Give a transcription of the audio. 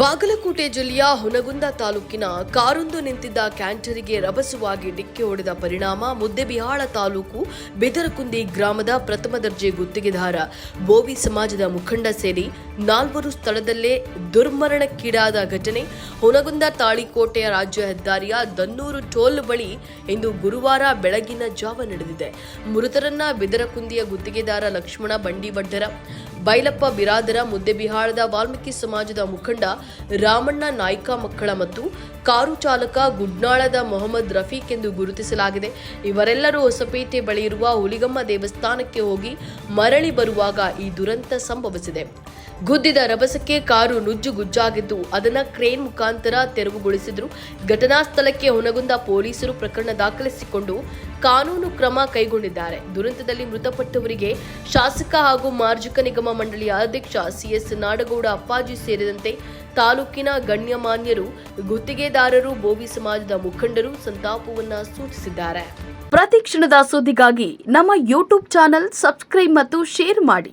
ಬಾಗಲಕೋಟೆ ಜಿಲ್ಲೆಯ ಹುನಗುಂದ ತಾಲೂಕಿನ ಕಾರೊಂದು ನಿಂತಿದ್ದ ಕ್ಯಾಂಟರಿಗೆ ರಭಸವಾಗಿ ಡಿಕ್ಕಿ ಹೊಡೆದ ಪರಿಣಾಮ ಮುದ್ದೆಬಿಹಾಳ ತಾಲೂಕು ಬಿದರಕುಂದಿ ಗ್ರಾಮದ ಪ್ರಥಮ ದರ್ಜೆ ಗುತ್ತಿಗೆದಾರ ಬೋವಿ ಸಮಾಜದ ಮುಖಂಡ ಸೇರಿ ನಾಲ್ವರು ಸ್ಥಳದಲ್ಲೇ ದುರ್ಮರಣಕ್ಕೀಡಾದ ಘಟನೆ. ಹುನಗುಂದ ತಾಳಿಕೋಟೆಯ ರಾಜ್ಯ ಹೆದ್ದಾರಿಯ ದನ್ನೂರು ಟೋಲ್ ಬಳಿ ಇಂದು ಗುರುವಾರ ಬೆಳಗಿನ ಜಾವ ನಡೆದಿದೆ. ಮೃತರನ್ನ ಬಿದರಕುಂದಿಯ ಗುತ್ತಿಗೆದಾರ ಲಕ್ಷ್ಮಣ ಬಂಡಿವಡ್ಡರ, ಬೈಲಪ್ಪ ಬಿರಾದರ ಮುದ್ದೆಬಿಹಾಳದ ವಾಲ್ಮೀಕಿ ಸಮಾಜದ ಮುಖಂಡ ರಾಮಣ್ಣ ನಾಯ್ಕ ಮಕ್ಕಳ ಮತ್ತು ಕಾರು ಚಾಲಕ ಗುಡ್ನಾಳದ ಮೊಹಮ್ಮದ್ ರಫೀಕ್ ಎಂದು ಗುರುತಿಸಲಾಗಿದೆ. ಇವರೆಲ್ಲರೂ ಹೊಸಪೇಟೆ ಬಳಿ ಇರುವ ಹುಲಿಗಮ್ಮ ದೇವಸ್ಥಾನಕ್ಕೆ ಹೋಗಿ ಮರಳಿ ಬರುವಾಗ ಈ ದುರಂತ ಸಂಭವಿಸಿದೆ. ಗುದ್ದಿದ ರಭಸಕ್ಕೆ ಕಾರು ನುಜ್ಜುಗುಜ್ಜಾಗಿದ್ದು ಅದನ್ನ ಕ್ರೇನ್ ಮುಖಾಂತರ ತೆರವುಗೊಳಿಸಿದ್ರು. ಘಟನಾ ಸ್ಥಳಕ್ಕೆ ಹೊನಗುಂದ ಪೊಲೀಸರು ಪ್ರಕರಣ ದಾಖಲಿಸಿಕೊಂಡು ಕಾನೂನು ಕ್ರಮ ಕೈಗೊಂಡಿದ್ದಾರೆ. ದುರಂತದಲ್ಲಿ ಮೃತಪಟ್ಟವರಿಗೆ ಶಾಸಕ ಹಾಗೂ ಮಾರ್ಜಕ ನಿಗಮ ಮಂಡಳಿಯ ಅಧ್ಯಕ್ಷ ಸಿಎಸ್ ನಾಡಗೌಡ ಅಪ್ಪಾಜಿ ಸೇರಿದಂತೆ ತಾಲೂಕಿನ ಗಣ್ಯಮಾನ್ಯರು, ಗುತ್ತಿಗೆದಾರರು ಬೋವಿ ಸಮಾಜದ ಮುಖಂಡರು ಸಂತಾಪವನ್ನ ಸೂಚಿಸಿದ್ದಾರೆ. ಪ್ರತಿ ಕ್ಷಣದ ಸುದ್ದಿಗಾಗಿ ನಮ್ಮ ಯೂಟ್ಯೂಬ್ ಚಾನೆಲ್ ಸಬ್ಸ್ಕ್ರೈಬ್ ಮತ್ತು ಶೇರ್ ಮಾಡಿ.